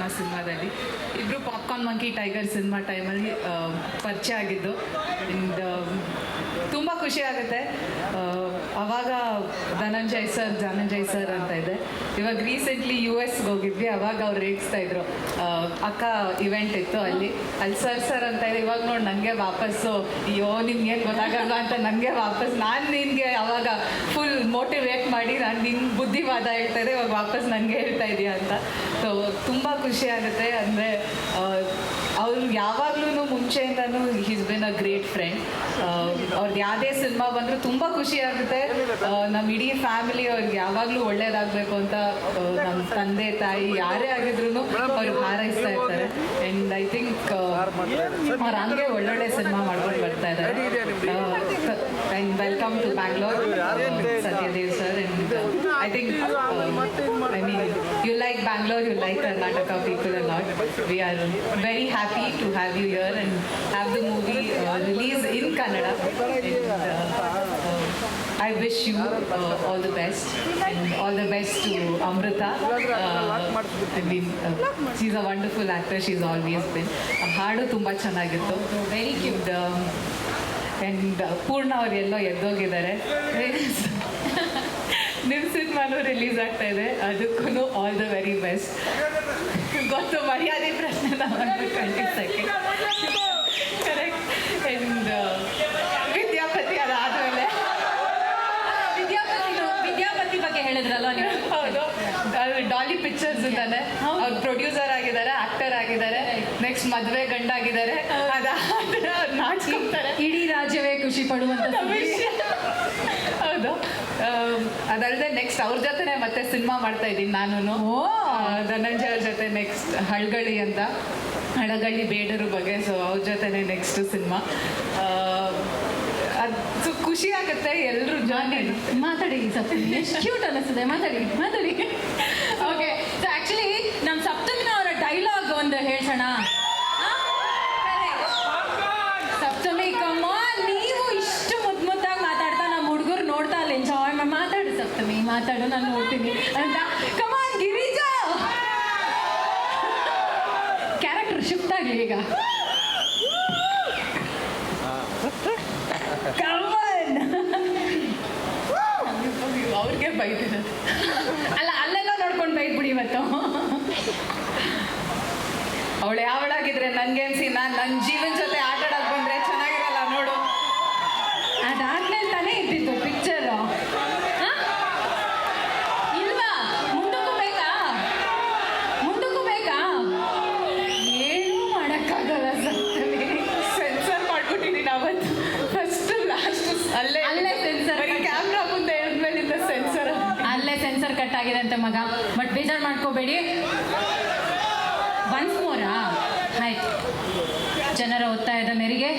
ಅನ್ನೋ ಸಿನಿಮಾದಲ್ಲಿ. ಇಬ್ಬರು ಪಾಪ್ಕಾರ್ನ್ ಮಂಕಿ ಟೈಗರ್ ಸಿನಿಮಾ ಟೈಮಲ್ಲಿ ಪರಿಚಯ ಆಗಿದ್ದು. ಇಂದ ಖುಷಿ ಆಗುತ್ತೆ. ಅವಾಗ ಧನಂಜಯ್ ಸರ್ ಧನಂಜಯ್ ಸರ್ ಅಂತ ಇದೆ. ಇವಾಗ ರೀಸೆಂಟ್ಲಿ ಯು ಎಸ್ಗೆ ಹೋಗಿದ್ವಿ, ಅವಾಗ ಅವ್ರು ರೇಗಿಸ್ತಾ ಇದ್ರು. ಅಕ್ಕ ಇವೆಂಟ್ ಇತ್ತು ಅಲ್ಲಿ. ಅಲ್ಲಿ ಸರ್ ಸರ್ ಅಂತ ಇದೆ, ಇವಾಗ ನೋಡಿ ನನಗೆ ವಾಪಸ್ಸು. ಅಯ್ಯೋ ನಿಮ್ಗೇನು ಗೊತ್ತಾಗಲ್ಲ ಅಂತ ನನಗೆ ವಾಪಸ್ ನಾನು ನಿನಗೆ ಅವಾಗ ಫುಲ್ ಮೋಟಿವೇಟ್ ಮಾಡಿ, ನಾನು ನಿನ್ನ ಬುದ್ಧಿವಾದ ಹೇಳ್ತಾ ಇದ್ದೆ, ಇವಾಗ ವಾಪಸ್ ನನಗೆ ಹೇಳ್ತಾ ಇದೆಯಾ ಅಂತ. ಸೊ ತುಂಬ ಖುಷಿ ಆಗುತ್ತೆ. ಅಂದರೆ ಅವ್ರು ಯಾವಾಗ್ಲೂ ಮುಂಚೆಯಿಂದನೂ he's been a great friend ಅವ್ರದ್ದು ಯಾವುದೇ ಸಿನಿಮಾ ಬಂದರೂ ತುಂಬ ಖುಷಿ ಆಗುತ್ತೆ. ನಮ್ಮ ಇಡೀ ಫ್ಯಾಮಿಲಿ ಅವ್ರಿಗೆ ಯಾವಾಗಲೂ ಒಳ್ಳೇದಾಗಬೇಕು ಅಂತ ನಮ್ಮ ತಂದೆ, ತಾಯಿ ಯಾರೇ ಆಗಿದ್ರು ಅವ್ರು ಹಾರೈಸ್ತಾ ಇರ್ತಾರೆ. ಆ್ಯಂಡ್ ಐ ಥಿಂಕ್ ಅವ್ರು ಹಂಗೆ ಒಳ್ಳೊಳ್ಳೆ ಸಿನಿಮಾ ಮಾಡ್ಕೊಂಡು ಬರ್ತಾ ಇದ್ದಾರೆ and Welcome to Bangalore Satyadev sir and I think I mean you like Bangalore you like Karnataka people a lot we are very happy to have you here and have the movie release in Kannada I wish you uh, all the best and all the best to Amrita. Uh, I mean, uh, she's a wonderful actor. She's always been. ಆ ಹಾಡು ತುಂಬ ಚೆನ್ನಾಗಿತ್ತು very cute and ಪೂರ್ಣ ಅವ್ರು ಎಲ್ಲೋ ಎದ್ದೋಗಿದ್ದಾರೆ. ನಿಮ್ಮ ಸಿನಿಮಾನು release ಆಗ್ತಾ ಇದೆ. ಅದಕ್ಕೂ ಆಲ್ ದ ವೆರಿ ಬೆಸ್ಟ್ ಗೊತ್ತು ಮರ್ಯಾದೆ ಪ್ರಶ್ನೆ ನಾವು ಕರೆಕ್ಟ್ ಆ್ಯಂಡ್ ವಿದ್ಯಾಪತಿ ಅದಾದಮೇಲೆ ವಿದ್ಯಾಪತಿ ವಿದ್ಯಾಪತಿ ಬಗ್ಗೆ ಹೇಳಿದ್ರಲ್ಲ ನೀವು? ಹೌದು. ಡಾಲಿ ಪಿಕ್ಚರ್ಸ್ ಇದ್ದಾನೆ ಅವ್ರು ಪ್ರೊಡ್ಯೂಸರ್ ಆಗಿದ್ದಾರೆ ಆಕ್ಟರ್ ಆಗಿದ್ದಾರೆ. ನೆಕ್ಸ್ಟ್ ಮದುವೆ ಗಂಡಾಗಿದ್ದಾರೆ. ಅದಾದ್ರೆ ಅವ್ರು ನಾಚಿಕ್ತಾರೆ. ಇಡೀ ರಾಜ್ಯವೇ ಖುಷಿ ಪಡುವಂತ. ಹೌದು ಅದಲ್ಲದೆ ನೆಕ್ಸ್ಟ್ ಅವ್ರ ಜೊತೆನೆ ಮತ್ತೆ ಸಿನಿಮಾ ಮಾಡ್ತಾ ಇದ್ದೀನಿ ನಾನು. ಧನಂಜಯ ಅವ್ರ ಜೊತೆ ನೆಕ್ಸ್ಟ್ ಹಳ್ಗಳಿ ಅಂತ. ಹಳಗಳ್ಳಿ ಬೇಡರು ಬಗ್ಗೆ ಸೊ ಅವ್ರ ಜೊತೆನೆ ನೆಕ್ಸ್ಟ್ ಸಿನಿಮಾ ಅದು ಖುಷಿ ಆಗುತ್ತೆ ಎಲ್ಲರೂ ಜಾಯ್ನ್ ಮಾತಾಡಿ ಕ್ಯೂಟ್ ಅನಿಸ್ತದೆ ಮಾತಾಡಿ ಮಾತಾಡಿ. ಮಾತಾಡು ಈ ಮಾತಾಡು, ನಾನು ನೋಡ್ತೀನಿ. ಅಂತ ಕಮಾನ್ ಗಿರಿಜಾ! ಕ್ಯಾರೆಕ್ಟರ್ ಶಿಫ್ಟ್ ಆಗಲಿ ಈಗ. ಕಮಾನ್ ಅವ್ರಿಗೆ ಬೈತಿದ್ದಾರೆ ಅಲ್ಲ, ಅಲ್ಲೆಲ್ಲ ನೋಡ್ಕೊಂಡು ಬೈದ್ಬಿಡಿ ಇವತ್ತು. ಅವಳು ಯಾವಳಾಗಿದ್ರೆ ನನ್ಗೆ ಅನ್ಸಿ ನಾನು ನನ್ನ ಜೀವನ ಅಲ್ಲೇ ಅಲ್ಲೇ ಸೆನ್ಸರ್. ಕ್ಯಾಮ್ರಾ ಮುಂದೆ ಇದ್ಮೇಲಿಂದ ಸೆನ್ಸರ್ ಅಲ್ಲೇ ಸೆನ್ಸರ್ ಕಟ್ ಆಗಿದೆ ಅಂತ ಮಗ. ಬಟ್ ಬೇಜಾರು ಮಾಡ್ಕೋಬೇಡಿ. ಒನ್ಸ್ ಮೋರಾ ಆಯ್ತು ಜನರ ಒತ್ತಾಯದ ಮೇರೆಗೆ